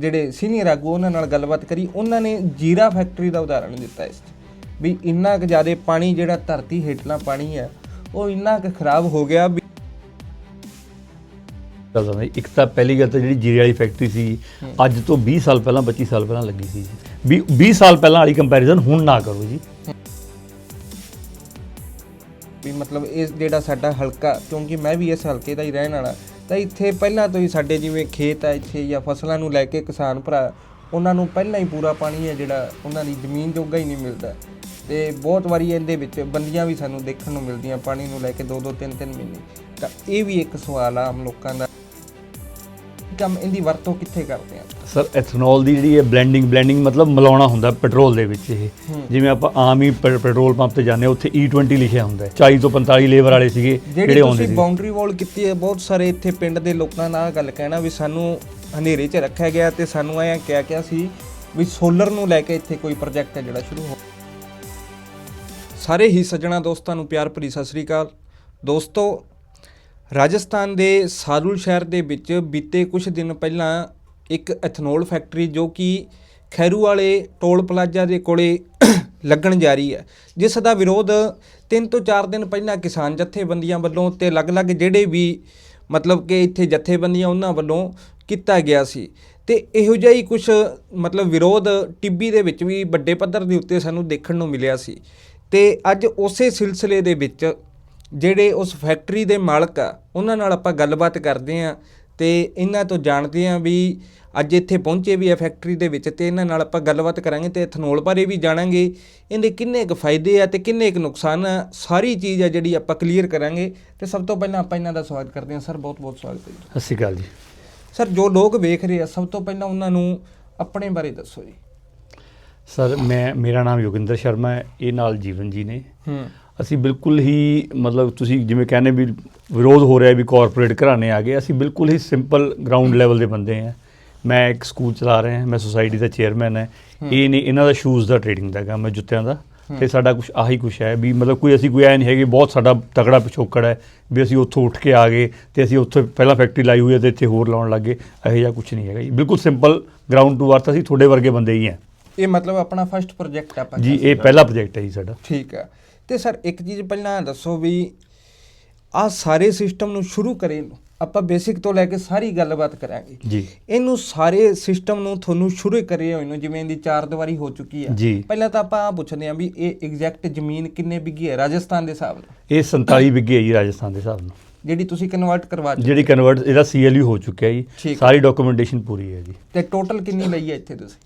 ਜਿਹੜੇ ਸੀਨੀਅਰ ਆਗੂ ਉਹਨਾਂ ਨਾਲ ਗੱਲਬਾਤ ਕਰੀ ਉਹਨਾਂ ਨੇ ਜੀਰਾ ਫੈਕਟਰੀ ਦਾ ਉਦਾਹਰਣ ਦਿੱਤਾ ਇਸ 'ਚ ਵੀ ਇੰਨਾ ਕੁ ਜ਼ਿਆਦਾ ਪਾਣੀ ਜਿਹੜਾ ਧਰਤੀ ਹੇਠਲਾ ਪਾਣੀ ਹੈ ਉਹ ਇੰਨਾ ਕੁ ਖਰਾਬ ਹੋ ਗਿਆ ਵੀ ਜੀ। ਇੱਕ ਤਾਂ ਪਹਿਲੀ ਗੱਲ ਤਾਂ ਜਿਹੜੀ ਜੀਰੇ ਵਾਲੀ ਫੈਕਟਰੀ ਸੀ ਅੱਜ ਤੋਂ 20 ਸਾਲ ਪਹਿਲਾਂ 25 ਸਾਲ ਪਹਿਲਾਂ ਲੱਗੀ ਸੀ ਜੀ 20 20 ਸਾਲ ਪਹਿਲਾਂ ਵਾਲੀ ਕੰਪੈਰੀਜ਼ਨ ਹੁਣ ਨਾ ਕਰੋ ਜੀ ਵੀ ਮਤਲਬ ਇਸ ਜਿਹੜਾ ਸਾਡਾ ਹਲਕਾ ਕਿਉਂਕਿ ਮੈਂ ਵੀ ਇਸ ਹਲਕੇ ਦਾ ਹੀ ਰਹਿਣ ਵਾਲਾ ਤਾਂ ਇੱਥੇ ਪਹਿਲਾਂ ਤੋਂ ਹੀ ਸਾਡੇ ਜਿਵੇਂ ਖੇਤ ਆ ਇੱਥੇ ਜਾਂ ਫਸਲਾਂ ਨੂੰ ਲੈ ਕੇ ਕਿਸਾਨ ਭਰਾ, ਉਹਨਾਂ ਨੂੰ ਪਹਿਲਾਂ ਹੀ ਪੂਰਾ ਪਾਣੀ ਹੈ ਜਿਹੜਾ ਉਹਨਾਂ ਦੀ ਜ਼ਮੀਨ ਜੋਗਾ ਹੀ ਨਹੀਂ ਮਿਲਦਾ। ਤੇ ਬਹੁਤ ਵਾਰੀ ਇਹਦੇ ਵਿੱਚ ਬੰਦੀਆਂ ਵੀ ਸਾਨੂੰ ਦੇਖਣ ਨੂੰ ਮਿਲਦੀਆਂ, ਪਾਣੀ ਨੂੰ ਲੈ ਕੇ 2-2 3-3 ਮਹੀਨੇ। ਤਾਂ ਇਹ ਵੀ ਇੱਕ ਸਵਾਲ ਆ ਆਮ ਲੋਕਾਂ ਦਾ। ਕੰਮ ਇਹਦੀ ਵਰਤੋਂ ਕਿੱਥੇ ਕਰਦੇ ਆ? ਸਰ ਐਥਨੋਲ ਦੀ ਜਿਹੜੀ ਹੈ ਬਲੈਂਡਿੰਗ ਬਲੈਂਡਿੰਗ ਮਤਲਬ ਮਿਲਾਉਣਾ ਹੁੰਦਾ ਪੈਟਰੋਲ ਦੇ ਵਿੱਚ ਇਹ। ਜਿਵੇਂ ਆਪਾਂ ਆਮ ਹੀ ਪੈਟਰੋਲ ਪੰਪ ਤੇ ਜਾਂਦੇ ਉੱਥੇ E20 ਲਿਖਿਆ ਹੁੰਦਾ ਹੈ। 40 ਤੋਂ 45 ਲੇਬਰ ਵਾਲੇ ਸੀਗੇ ਜਿਹੜੀ ਆਉਂਦੇ ਸੀ। ਬਾਉਂਡਰੀ ਵਾਲ ਕੀਤੀ ਹੈ ਬਹੁਤ ਸਾਰੇ ਇੱਥੇ ਪਿੰਡ ਦੇ ਲੋਕਾਂ ਨਾਲ ਗੱਲ ਕਹਿਣਾ ਵੀ ਸਾਨੂੰ ਹਨੇਰੇ 'ਚ ਰੱਖਿਆ ਗਿਆ ਤੇ ਸਾਨੂੰ ਐਂ ਕਿਹਾ ਕਿਹਾ ਸੀ ਵੀ ਸੋਲਰ ਨੂੰ ਲੈ ਕੇ ਇੱਥੇ ਕੋਈ ਪ੍ਰੋਜੈਕਟ ਹੈ ਜਿਹੜਾ ਸ਼ੁਰੂ ਹੋ ਸਾਰੇ ਹੀ ਸੱਜਣਾ ਦੋਸਤਾਂ ਨੂੰ ਪਿਆਰ ਭਰੀ ਸਤਿ ਸ੍ਰੀ ਅਕਾਲ। ਦੋਸਤੋ ਰਾਜਸਥਾਨ ਦੇ ਸਾਰੂਲ ਸ਼ਹਿਰ ਦੇ ਵਿੱਚ ਬੀਤੇ ਕੁਝ ਦਿਨ ਪਹਿਲਾਂ ਇੱਕ ਐਥਨੋਲ ਫੈਕਟਰੀ ਜੋ ਕਿ ਖੈਰੂ ਵਾਲੇ ਟੋਲ ਪਲਾਜ਼ਾ ਦੇ ਕੋਲੇ ਲੱਗਣ ਜਾ ਰਹੀ ਹੈ, ਜਿਸ ਦਾ ਵਿਰੋਧ 3 ਤੋਂ 4 ਦਿਨ ਪਹਿਲਾਂ ਕਿਸਾਨ ਜਥੇਬੰਦੀਆਂ ਵੱਲੋਂ ਤੇ ਅਲੱਗ-ਅਲੱਗ ਜਿਹੜੇ ਵੀ ਮਤਲਬ ਕਿ ਇੱਥੇ ਜਥੇਬੰਦੀਆਂ ਉਹਨਾਂ ਵੱਲੋਂ ਕੀਤਾ ਗਿਆ ਸੀ ਤੇ ਇਹੋ ਜਿਹਾ ਹੀ ਕੁਝ ਮਤਲਬ ਵਿਰੋਧ ਟਿੱਬੀ ਦੇ ਵਿੱਚ ਵੀ ਵੱਡੇ ਪੱਧਰ ਦੇ ਉੱਤੇ ਸਾਨੂੰ ਦੇਖਣ ਨੂੰ ਮਿਲਿਆ ਸੀ ਤੇ ਅੱਜ ਉਸੇ ਸਿਲਸਿਲੇ ਦੇ ਵਿੱਚ ਜਿਹੜੇ ਉਸ ਫੈਕਟਰੀ ਦੇ ਮਾਲਕ ਆ ਉਹਨਾਂ ਨਾਲ ਆਪਾਂ ਗੱਲਬਾਤ ਕਰਦੇ ਆ ਤੇ ਇਹਨਾਂ ਤੋਂ ਜਾਣਦੇ ਆ ਵੀ ਅੱਜ ਇੱਥੇ ਪਹੁੰਚੇ ਵੀ ਆ ਫੈਕਟਰੀ ਦੇ ਵਿੱਚ ਤੇ ਇਹਨਾਂ ਨਾਲ ਆਪਾਂ ਗੱਲਬਾਤ ਕਰਾਂਗੇ ਤੇ ਇਥਨੋਲ ਬਾਰੇ ਵੀ ਜਾਣਾਂਗੇ। ਇਹਦੇ ਕਿੰਨੇ ਕੁ ਫਾਇਦੇ ਆ ਤੇ ਕਿੰਨੇ ਕੁ ਨੁਕਸਾਨ ਆ ਸਾਰੀ ਚੀਜ਼ ਆ ਜਿਹੜੀ ਆਪਾਂ ਕਲੀਅਰ ਕਰਾਂਗੇ। ਤੇ ਸਭ ਤੋਂ ਪਹਿਲਾਂ ਆਪਾਂ ਇਹਨਾਂ ਦਾ ਸਵਾਗਤ ਕਰਦੇ ਹਾਂ। ਸਰ ਬਹੁਤ ਬਹੁਤ ਸਵਾਗਤ ਹੈ ਜੀ। ਸਤਿ ਸ਼੍ਰੀ ਅਕਾਲ ਜੀ। ਸਰ ਜੋ ਲੋਕ ਵੇਖ ਰਹੇ ਆ ਸਭ ਤੋਂ ਪਹਿਲਾਂ ਉਹਨਾਂ ਨੂੰ ਆਪਣੇ ਬਾਰੇ ਦੱਸੋ ਜੀ। ਸਰ ਮੈਂ ਮੇਰਾ ਨਾਮ ਯੋਗਿੰਦਰ ਸ਼ਰਮਾ ਹੈ। ਇਹ ਨਾਲ ਜੀਵਨ ਜੀ ਨੇ। ਹੂੰ। ਅਸੀਂ ਬਿਲਕੁਲ ਹੀ ਮਤਲਬ ਤੁਸੀਂ ਜਿਵੇਂ ਕਹਿੰਦੇ ਵੀ ਵਿਰੋਧ ਹੋ ਰਿਹਾ ਵੀ ਕਾਰਪੋਰੇਟ ਘਰਾਣੇ ਆ ਗਏ ਅਸੀਂ ਬਿਲਕੁਲ ਹੀ ਸਿੰਪਲ ਗਰਾਊਂਡ ਲੈਵਲ ਦੇ ਬੰਦੇ ਆ ਮੈਂ ਇੱਕ ਸਕੂਲ ਚਲਾ ਰਿਹਾ ਮੈਂ ਸੁਸਾਇਟੀ ਦਾ ਚੇਅਰਮੈਨ ਹੈ। ਇਹ ਨਹੀਂ ਇਹਨਾਂ ਦਾ ਸ਼ੂਜ਼ ਦਾ ਟ੍ਰੇਡਿੰਗ ਦਾ ਕੰਮ ਹੈ ਜੁੱਤਿਆਂ ਦਾ। ਤੇ ਸਾਡਾ ਕੁਝ ਆਹੀ ਕੁਝ ਹੈ ਵੀ ਮਤਲਬ ਕੋਈ ਅਸੀਂ ਕੋਈ ਐ ਨਹੀਂ ਹੈਗੇ ਬਹੁਤ ਸਾਡਾ ਤਗੜਾ ਪਿਛੋਕੜ ਹੈ ਵੀ ਅਸੀਂ ਉੱਥੋਂ ਉੱਠ ਕੇ ਆ ਗਏ ਤੇ ਅਸੀਂ ਉੱਥੇ ਪਹਿਲਾਂ ਫੈਕਟਰੀ ਲਾਈ ਹੋਈ ਹੈ ਤੇ ਇੱਥੇ ਹੋਰ ਲਾਉਣ ਲੱਗੇ ਇਹੋ ਜਿਹਾ ਕੁਝ ਨਹੀਂ ਹੈਗਾ ਜੀ। ਬਿਲਕੁਲ ਸਿੰਪਲ ਗਰਾਊਂਡ ਟੂ ਅਰਥ ਅਸੀਂ ਤੁਹਾਡੇ ਵਰਗੇ ਬੰਦੇ ਹੀ ਹੈ। ਇਹ ਮਤਲਬ ਆਪਣਾ ਫਰਸਟ ਪ੍ਰੋਜੈਕਟ ਆਪਾਂ ਜੀ ਇਹ ਪਹਿਲਾ ਪ੍ਰੋਜੈਕਟ ਹੈ ਜੀ ਸਾਡਾ। ਠੀਕ ਹੈ। ਤੇ ਸਰ ਇੱਕ ਚੀਜ਼ ਪਹਿਲਾਂ ਦੱਸੋ ਵੀ ਆ ਸਾਰੇ ਸਿਸਟਮ ਨੂੰ ਸ਼ੁਰੂ ਕਰੇ ਨੂੰ ਆਪਾਂ ਬੇਸਿਕ ਤੋਂ ਲੈ ਕੇ ਸਾਰੀ ਗੱਲਬਾਤ ਕਰਾਂਗੇ। ਜੀ। ਇਹਨੂੰ ਸਾਰੇ ਸਿਸਟਮ ਨੂੰ ਤੁਹਾਨੂੰ ਸ਼ੁਰੂ ਕਰੇ ਹੋਏ ਨੂੰ ਜਿਵੇਂ ਇਹਦੀ ਚਾਰ ਦੀਵਾਰੀ ਹੋ ਚੁੱਕੀ ਹੈ। ਪਹਿਲਾਂ ਤਾਂ ਆਪਾਂ ਆ ਪੁੱਛਦੇ ਹਾਂ ਵੀ ਇਹ ਐਗਜ਼ੈਕਟ ਜ਼ਮੀਨ ਕਿੰਨੇ ਬਿੱਗੀ ਹੈ ਰਾਜਸਥਾਨ ਦੇ ਹਿਸਾਬ ਨਾਲ? ਇਹ 47 ਵਿਗੇ ਹੈ ਜੀ ਰਾਜਸਥਾਨ ਦੇ ਹਿਸਾਬ ਨਾਲ। ਜਿਹੜੀ ਤੁਸੀਂ ਕਨਵਰਟ ਕਰਵਾ ਚੁੱਕੇ ਜਿਹੜੀ ਕਨਵਰਟ ਇਹਦਾ ਸੀਐਲਯੂ ਹੋ ਚੁੱਕਿਆ ਜੀ। ਸਾਰੀ ਡਾਕੂਮੈਂਟੇਸ਼ਨ ਪੂਰੀ ਹੈ ਜੀ। ਤੇ ਟੋਟਲ ਕਿੰਨੀ ਲਈ ਹੈ ਇੱਥੇ ਤੁਸੀਂ?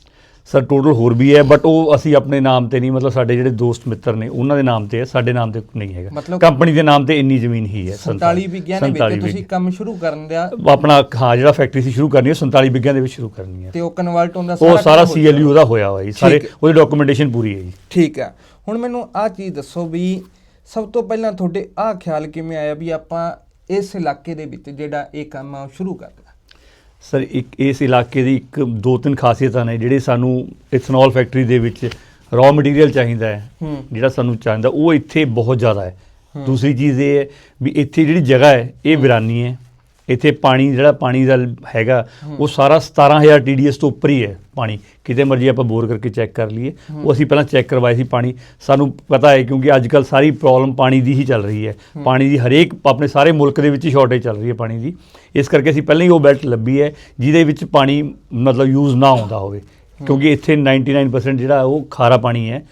ਸਰ ਟੋਟਲ ਹੋਰ ਵੀ ਹੈ ਬਟ ਉਹ ਅਸੀਂ ਆਪਣੇ ਨਾਮ ਤੇ ਨਹੀਂ ਮਤਲਬ ਸਾਡੇ ਜਿਹੜੇ ਦੋਸਤ ਮਿੱਤਰ ਨੇ ਉਹਨਾਂ ਦੇ ਨਾਮ ਤੇ ਹੈ ਸਾਡੇ ਨਾਮ ਤੇ ਨਹੀਂ ਹੈਗਾ ਕੰਪਨੀ ਦੇ ਨਾਮ ਤੇ ਇੰਨੀ ਜ਼ਮੀਨ ਹੀ ਹੈ 47 ਬਿੱਗਿਆਂ ਦੇ 47 ਵਿੱਚ ਤੁਸੀਂ। ਕੰਮ ਸ਼ੁਰੂ ਕਰਨ ਦਿਆ ਆਪਣਾ ਹਾਂ ਜਿਹੜਾ ਫੈਕਟਰੀ ਸੀ ਸ਼ੁਰੂ ਕਰਨੀ ਹੈ 47 ਬਿੱਗਿਆਂ ਦੇ ਵਿੱਚ ਸ਼ੁਰੂ ਕਰਨੀ ਹੈ ਤੇ ਉਹ ਕਨਵਰਟ ਹੁੰਦਾ ਉਹ ਸਾਰਾ ਕੰਮ ਹੋ ਜਾਊਗਾ। ਸੀਐਲਯੂ ਉਹਦਾ ਹੋਇਆ ਹੋਇਆ ਜੀ ਸਾਰੇ ਹੈ। ਉਹਦੀ ਡਾਕੂਮੈਂਟੇਸ਼ਨ ਪੂਰੀ ਹੈ ਜੀ ਠੀਕ ਆ ਹੁਣ ਮੈਨੂੰ ਆਹ ਚੀਜ਼ ਦੱਸੋ ਵੀ ਸਭ ਤੋਂ ਪਹਿਲਾਂ ਤੁਹਾਡੇ ਆਹ ਖਿਆਲ ਕਿਵੇਂ ਆਇਆ ਵੀ ਆਪਾਂ ਇਸ ਇਲਾਕੇ ਦੇ ਵਿੱਚ ਜਿਹੜਾ ਇਹ ਕੰਮ ਆ ਉਹ ਸ਼ੁਰੂ ਕਰ ਸਰ ਇੱਕ ਇਸ ਇਲਾਕੇ ਦੀ ਇੱਕ ਦੋ ਤਿੰਨ ਖਾਸੀਅਤਾਂ ਨੇ ਜਿਹੜੇ ਸਾਨੂੰ ਇਥਨੋਲ ਫੈਕਟਰੀ ਦੇ ਵਿੱਚ ਰॉ ਮਟੀਰੀਅਲ ਚਾਹੀਦਾ ਹੈ ਜਿਹੜਾ ਸਾਨੂੰ ਚਾਹੀਦਾ ਉਹ ਇੱਥੇ ਬਹੁਤ ਜ਼ਿਆਦਾ ਹੈ। ਦੂਸਰੀ ਚੀਜ਼ ਇਹ ਹੈ ਵੀ ਇੱਥੇ ਜਿਹੜੀ ਜਗ੍ਹਾ ਹੈ ਇਹ ਵਿਰਾਨੀ ਹੈ। ਇੱਥੇ ਪਾਣੀ ਜਿਹੜਾ ਪਾਣੀ ਦਾ ਹੈਗਾ ਉਹ ਸਾਰਾ 17000 TDS ਤੋਂ ਉੱਪਰ ਹੀ ਹੈ ਪਾਣੀ। ਕਿਤੇ ਮਰਜ਼ੀ ਆਪਾਂ ਬੋਰ ਕਰਕੇ ਚੈੱਕ ਕਰ ਲਈਏ। ਉਹ ਅਸੀਂ ਪਹਿਲਾਂ ਚੈੱਕ ਕਰਵਾਏ ਸੀ ਪਾਣੀ। ਸਾਨੂੰ ਪਤਾ ਹੈ ਕਿਉਂਕਿ ਅੱਜ ਕੱਲ ਸਾਰੀ ਪ੍ਰੋਬਲਮ ਪਾਣੀ ਦੀ ਹੀ ਚੱਲ ਰਹੀ ਹੈ। ਪਾਣੀ ਦੀ ਹਰੇਕ ਆਪਣੇ ਸਾਰੇ ਮੁਲਕ ਦੇ ਵਿੱਚ ਹੀ ਸ਼ਾਰਟੇਜ ਚੱਲ ਰਹੀ ਹੈ ਪਾਣੀ ਦੀ। ਇਸ ਕਰਕੇ ਅਸੀਂ ਪਹਿਲਾਂ ਹੀ ਉਹ ਬੈਲਟ ਲੱਭੀ ਹੈ ਜਿਹਦੇ ਵਿੱਚ ਪਾਣੀ ਮਤਲਬ ਯੂਜ਼ ਨਾ ਹੁੰਦਾ ਹੋਵੇ। ਕਿਉਂਕਿ ਇੱਥੇ 99% ਜਿਹੜਾ ਉਹ ਖਾਰਾ ਪਾਣੀ ਹੈ।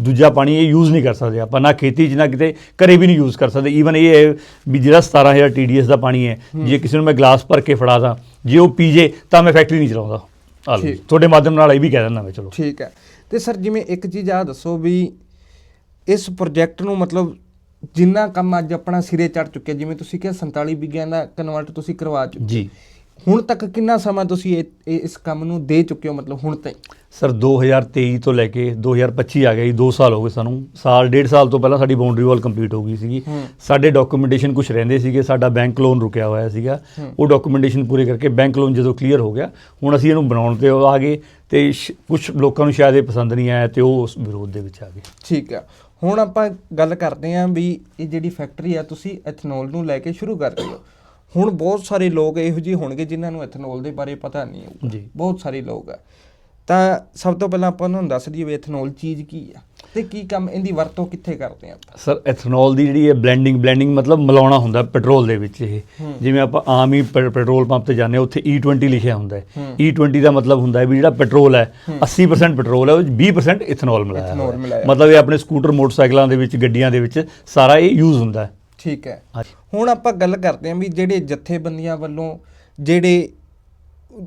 ਦੂਜਾ ਪਾਣੀ ਇਹ ਯੂਜ਼ ਨਹੀਂ ਕਰ ਸਕਦੇ ਆਪਾਂ ਨਾ ਖੇਤੀ 'ਚ ਨਾ ਕਿਤੇ ਘਰੇ ਵੀ ਨਹੀਂ ਯੂਜ਼ ਕਰ ਸਕਦੇ। ਈਵਨ ਇਹ ਹੈ ਵੀ ਜਿਹੜਾ 17000 TDS ਦਾ ਪਾਣੀ ਹੈ ਜੇ ਕਿਸੇ ਨੂੰ ਮੈਂ ਗਲਾਸ ਭਰ ਕੇ ਫੜਾ ਦਾਂ ਜੇ ਉਹ ਪੀ ਜੇ ਤਾਂ ਮੈਂ ਫੈਕਟਰੀ ਨਹੀਂ ਚਲਾਉਂਦਾ। ਤੁਹਾਡੇ ਮਾਧਿਅਮ ਨਾਲ ਇਹ ਵੀ ਕਹਿ ਦਿੰਦਾ ਮੈਂ ਚਲੋ। ਠੀਕ ਹੈ। ਤੇ ਸਰ ਜਿਵੇਂ ਇੱਕ ਚੀਜ਼ ਆ ਦੱਸੋ ਵੀ ਇਸ ਪ੍ਰੋਜੈਕਟ ਨੂੰ ਮਤਲਬ ਜਿੰਨਾ ਕੰਮ ਅੱਜ ਆਪਣਾ ਸਿਰੇ ਚੜ ਚੁੱਕਿਆ ਜਿਵੇਂ ਤੁਸੀਂ ਕਿਹਾ 47 ਵਿਗਿਆਨ ਦਾ ਕਨਵਰਟ ਤੁਸੀਂ ਕਰਵਾ ਚੁੱਕੇ ਜੀ। ਹੁਣ ਤੱਕ ਕਿੰਨਾ ਸਮਾਂ ਤੁਸੀਂ ਇਹ- ਇਹ- ਇਸ ਕੰਮ ਨੂੰ ਦੇ ਚੁੱਕੇ ਹੋ ਮਤਲਬ ਹੁਣ ਤਾਈਂ? ਸਰ 2023 ਤੋਂ ਲੈ ਕੇ 2025 ਆ ਗਿਆ ਜੀ 2 ਸਾਲ ਹੋ ਗਏ ਸਾਨੂੰ। ਸਾਲ ਡੇਢ ਸਾਲ ਤੋਂ ਪਹਿਲਾਂ ਸਾਡੀ ਬਾਉਂਡਰੀ ਵਾਲ ਕੰਪਲੀਟ ਹੋ ਗਈ ਸੀਗੀ। ਹੂੰ। ਸਾਡੇ ਡਾਕੂਮੈਂਟੇਸ਼ਨ ਕੁਝ ਰਹਿੰਦੇ ਸੀਗੇ ਸਾਡਾ ਬੈਂਕ ਲੋਨ ਰੁਕਿਆ ਹੋਇਆ ਸੀਗਾ। ਉਹ ਡਾਕੂਮੈਂਟੇਸ਼ਨ ਪੂਰੇ ਕਰਕੇ ਬੈਂਕ ਲੋਨ ਜਦੋਂ ਕਲੀਅਰ ਹੋ ਗਿਆ ਹੁਣ ਅਸੀਂ ਇਹਨੂੰ ਬਣਾਉਣ ਤੇ ਆ ਗਏ ਤੇ ਕੁਝ ਲੋਕਾਂ ਨੂੰ ਸ਼ਾਇਦ ਇਹ ਪਸੰਦ ਨਹੀਂ ਆਇਆ ਤੇ ਉਹ ਉਸ ਵਿਰੋਧ ਦੇ ਵਿੱਚ ਆ ਗਏ। ਠੀਕ ਆ। ਹੁਣ ਆਪਾਂ ਗੱਲ ਕਰਦੇ ਆਂ ਵੀ ਇਹ ਜਿਹੜੀ ਫੈਕਟਰੀ ਆ ਤੁਸੀਂ ਐਥਨੋਲ ਨੂੰ ਲੈ ਕੇ ਸ਼ੁਰੂ ਕਰ ਰਹੇ ਹੋ। ਹੁਣ ਬਹੁਤ ਸਾਰੇ ਲੋਕ ਇਹੋ ਜਿਹੇ ਹੋਣਗੇ ਜਿਨ੍ਹਾਂ ਨੂੰ ਐਥਨੋਲ ਦੇ ਬਾਰੇ ਪਤਾ ਨਹੀਂ ਹੋਊਗਾ ਜੀ। ਬਹੁਤ ਸਾਰੇ ਲੋਕ ਆ ਤਾਂ ਸਭ ਤੋਂ ਪਹਿਲਾਂ ਆਪਾਂ ਉਹਨਾਂ ਨੂੰ ਦੱਸ ਦਈਏ ਵੀ ਐਥਨੋਲ ਚੀਜ਼ ਕੀ ਆ ਤੇ ਕੀ ਕੰਮ ਇਹਦੀ ਵਰਤੋਂ ਕਿੱਥੇ ਕਰਦੇ ਆ ਸਰ ਐਥਨੋਲ ਦੀ ਜਿਹੜੀ ਹੈ ਬਲੈਂਡਿੰਗ ਬਲੈਂਡਿੰਗ ਮਤਲਬ ਮਿਲਾਉਣਾ ਹੁੰਦਾ ਪੈਟਰੋਲ ਦੇ ਵਿੱਚ ਇਹ। ਜਿਵੇਂ ਆਪਾਂ ਆਮ ਹੀ ਪੈਟਰੋਲ ਪੰਪ ਤੇ ਜਾਂਦੇ ਉੱਥੇ E20 ਲਿਖਿਆ ਹੁੰਦਾ ਹੈ ਹੂੰ। E20 ਦਾ ਮਤਲਬ ਹੁੰਦਾ ਹੈ ਵੀ ਜਿਹੜਾ ਪੈਟਰੋਲ ਹੈ 80% ਪੈਟਰੋਲ ਹੈ ਉਹ 'ਚ 20% ਇਥਨੋਲ। ਮਿਲਾਇਆ। ਮਤਲਬ ਇਹ ਆਪਣੇ ਸਕੂਟਰ ਮੋਟਰਸਾਈਕਲਾਂ ਦੇ ਵਿੱਚ ਗੱਡੀਆਂ ਦੇ ਵਿੱਚ ਸਾਰਾ ਇਹ ਯੂਜ਼ ਹੁੰਦਾ ਹੈ ਠੀਕ ਹੈ। ਹੁਣ ਆਪਾਂ ਗੱਲ ਕਰਦੇ ਹਾਂ ਵੀ ਜਿਹੜੇ ਜਥੇਬੰਦੀਆਂ ਵੱਲੋਂ ਜਿਹੜੇ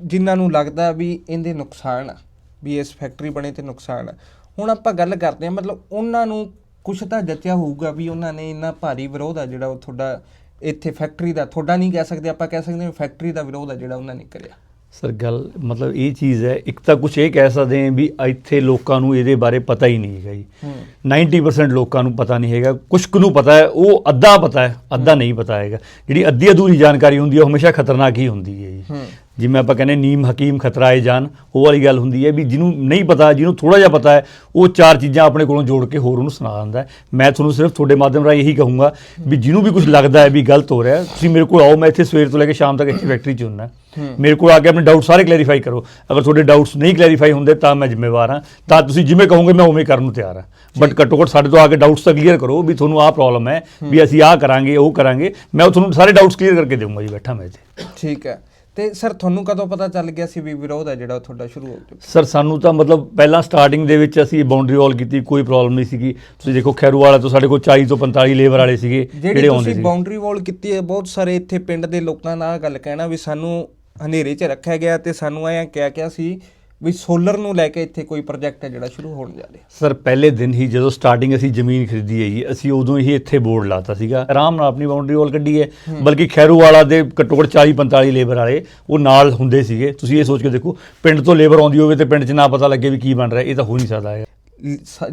ਜਿਨ੍ਹਾਂ ਨੂੰ ਲੱਗਦਾ ਵੀ ਇਹਦੇ ਨੁਕਸਾਨ ਆ ਵੀ ਇਸ ਫੈਕਟਰੀ ਬਣੇ ਤੇ ਨੁਕਸਾਨ ਆ ਹੁਣ ਆਪਾਂ ਗੱਲ ਕਰਦੇ ਹਾਂ ਮਤਲਬ ਉਹਨਾਂ ਨੂੰ ਕੁਛ ਤਾਂ ਜੱਚਿਆ ਹੋਊਗਾ ਵੀ ਉਹਨਾਂ ਨੇ ਇੰਨਾ ਭਾਰੀ ਵਿਰੋਧ ਆ ਜਿਹੜਾ ਉਹ ਤੁਹਾਡਾ ਇੱਥੇ ਫੈਕਟਰੀ ਦਾ ਤੁਹਾਡਾ ਨਹੀਂ ਕਹਿ ਸਕਦੇ ਆਪਾਂ ਕਹਿ ਸਕਦੇ ਹਾਂ ਫੈਕਟਰੀ ਦਾ ਵਿਰੋਧ ਆ ਜਿਹੜਾ ਉਹਨਾਂ ਨੇ ਕਰਿਆ ਸਰ ਗੱਲ ਮਤਲਬ ਇਹ ਚੀਜ਼ ਹੈ ਇੱਕ ਤਾਂ ਕੁਝ ਇਹ ਕਹਿ ਸਕਦੇ ਹਾਂ ਵੀ ਇੱਥੇ ਲੋਕਾਂ ਨੂੰ ਇਹਦੇ ਬਾਰੇ ਪਤਾ ਹੀ ਨਹੀਂ ਹੈਗਾ ਜੀ। ਹੂੰ। 90% ਲੋਕਾਂ ਨੂੰ ਪਤਾ ਨਹੀਂ ਹੈਗਾ। ਕੁਝ ਕੁ ਨੂੰ ਪਤਾ ਹੈ ਉਹ ਅੱਧਾ ਪਤਾ ਹੈ ਅੱਧਾ ਨਹੀਂ ਪਤਾ ਹੈਗਾ। ਜਿਹੜੀ ਅੱਧੀ ਅਧੂਰੀ ਜਾਣਕਾਰੀ ਹੁੰਦੀ ਹੈ ਉਹ ਹਮੇਸ਼ਾ ਖਤਰਨਾਕ ਹੀ ਹੁੰਦੀ ਹੈ ਜੀ। ਜਿਵੇਂ ਆਪਾਂ ਕਹਿੰਦੇ ਨੀਮ ਹਕੀਮ ਖਤਰਾਏ ਜਾਨ ਉਹ ਵਾਲੀ ਗੱਲ ਹੁੰਦੀ ਹੈ ਵੀ ਜਿਹਨੂੰ ਨਹੀਂ ਪਤਾ ਜਿਹਨੂੰ ਥੋੜਾ ਜਿਹਾ ਪਤਾ ਹੈ ਉਹ ਚਾਰ ਚੀਜ਼ਾਂ ਆਪਣੇ ਕੋਲੋਂ ਜੋੜ ਕੇ ਹੋਰ ਉਹਨੂੰ ਸੁਣਾ ਦਿੰਦਾ ਮੈਂ ਤੁਹਾਨੂੰ ਸਿਰਫ ਤੁਹਾਡੇ ਮਾਧਿਅਮ ਰਾਹੀਂ ਇਹੀ ਕਹੂੰਗਾ ਵੀ ਜਿਹਨੂੰ ਵੀ ਕੁਝ ਲੱਗਦਾ ਹੈ ਵੀ ਗਲਤ ਹੋ ਰਿਹਾ ਤੁਸੀਂ ਮੇਰੇ ਕੋਲ ਆਓ ਮੈਂ ਇੱਥੇ ਸਵੇਰ ਤੋਂ ਲੈ ਕੇ ਸ਼ਾਮ ਤੱਕ ਇੱਥੇ ਫੈਕਟਰੀ 'ਚ ਹੁੰਨਾ। ਮੇਰੇ ਕੋਲ ਆ ਕੇ ਆਪਣੇ ਡਾਊਟ ਸਾਰੇ ਕਲੈਰੀਫਾਈ ਕਰੋ। ਅਗਰ ਤੁਹਾਡੇ ਡਾਊਟਸ ਨਹੀਂ ਕਲੈਰੀਫਾਈ ਹੁੰਦੇ ਤਾਂ ਮੈਂ ਜ਼ਿੰਮੇਵਾਰ ਹਾਂ। ਤਾਂ ਤੁਸੀਂ ਜਿਵੇਂ ਕਹੋਗੇ ਮੈਂ ਉਵੇਂ ਕਰਨ ਨੂੰ ਤਿਆਰ ਹਾਂ। ਬਟ ਘੱਟੋ ਘੱਟ ਸਾਡੇ ਤੋਂ ਆ ਕੇ ਡਾਊਟਸ ਤਾਂ ਕਲੀਅਰ ਕਰੋ ਵੀ ਤੁਹਾਨੂੰ ਆਹ ਪ੍ਰੋਬਲਮ ਹੈ ਵੀ ਅਸੀਂ ਆਹ ਕਰਾਂਗੇ ਉਹ ਕਰਾਂਗੇ। ਮੈਂ ਤੁਹਾਨੂੰ ਸਾਰੇ ਡਾਊਟਸ ਕਲੀਅਰ ਕਰਕੇ ਦੇਵਾਂਗਾ ਜੀ ਬੈਠਾ ਮੈਂ ਇੱਥੇ। ਠੀਕ ਹੈ। ਤੇ ਸਰ ਤੁਹਾਨੂੰ ਕਦੋਂ ਪਤਾ ਚੱਲ ਗਿਆ ਸੀ ਵੀ ਵਿਰੋਧ ਆ ਜਿਹੜਾ ਉਹ ਤੁਹਾਡਾ ਸ਼ੁਰੂ ਹੋ ਚੁੱਕਾ? ਸਰ ਸਾਨੂੰ ਤਾਂ ਮਤਲਬ ਪਹਿਲਾਂ ਸਟਾਰਟਿੰਗ ਦੇ ਵਿੱਚ ਅਸੀਂ ਬਾਉਂਡਰੀ ਵਾਲ ਕੀਤੀ ਕੋਈ ਪ੍ਰੋਬਲਮ ਨਹੀਂ ਸੀਗੀ। ਤੁਸੀਂ ਦੇਖੋ ਖੈਰੂ ਵਾਲਾ ਤੋਂ ਸਾਡੇ ਕੋਲ 40 ਤੋਂ 45 ਲੇਬਰ ਵਾਲੇ ਸੀਗੇ ਜਿਹੜੀ ਆਉਂਦੇ ਤੁਸੀਂ ਸੀ। ਬਾਉਂਡਰੀ ਵਾਲ ਕੀਤੀ ਹੈ ਬਹੁਤ ਸਾਰੇ ਇੱਥੇ ਪਿੰਡ ਦੇ ਲੋਕਾਂ ਨਾਲ ਗੱਲ ਕਹਿਣਾ ਵੀ ਸਾਨੂੰ ਹਨੇਰੇ 'ਚ ਰੱਖਿਆ ਗਿਆ ਤੇ ਸਾਨੂੰ ਐਂ ਕਿਹਾ ਕਿਹਾ ਸੀ ਵੀ ਸੋਲਰ ਨੂੰ ਲੈ ਕੇ ਇੱਥੇ ਕੋਈ ਪ੍ਰੋਜੈਕਟ ਹੈ ਜਿਹੜਾ ਸ਼ੁਰੂ ਹੋਣ ਜਾ ਰਿਹਾ। ਸਰ ਪਹਿਲੇ ਦਿਨ ਹੀ ਜਦੋਂ ਸਟਾਰਟਿੰਗ ਅਸੀਂ ਜ਼ਮੀਨ ਖਰੀਦੀ ਹੈ ਜੀ ਅਸੀਂ ਉਦੋਂ ਹੀ ਇੱਥੇ ਬੋਰਡ ਲਾਤਾ ਸੀਗਾ। ਆਰਾਮ ਨਾਲ ਆਪਣੀ ਬਾਉਂਡਰੀ ਵਾਲ ਕੱਢੀ ਹੈ। ਬਲਕਿ ਖੈਰੂ ਵਾਲਾ ਦੇ ਘੱਟੋ ਘੱਟ 40 45 ਲੇਬਰ ਵਾਲੇ ਉਹ ਨਾਲ ਹੁੰਦੇ ਸੀਗੇ। ਤੁਸੀਂ ਇਹ ਸੋਚ ਕੇ ਦੇਖੋ ਪਿੰਡ ਤੋਂ ਲੇਬਰ ਆਉਂਦੀ ਹੋਵੇ ਤੇ ਪਿੰਡ 'ਚ ਨਾ ਪਤਾ ਲੱਗੇ ਵੀ ਕੀ ਬਣ ਰਿਹਾ ਇਹ ਤਾਂ ਹੋ ਨਹੀਂ ਸਕਦਾ ਹੈ।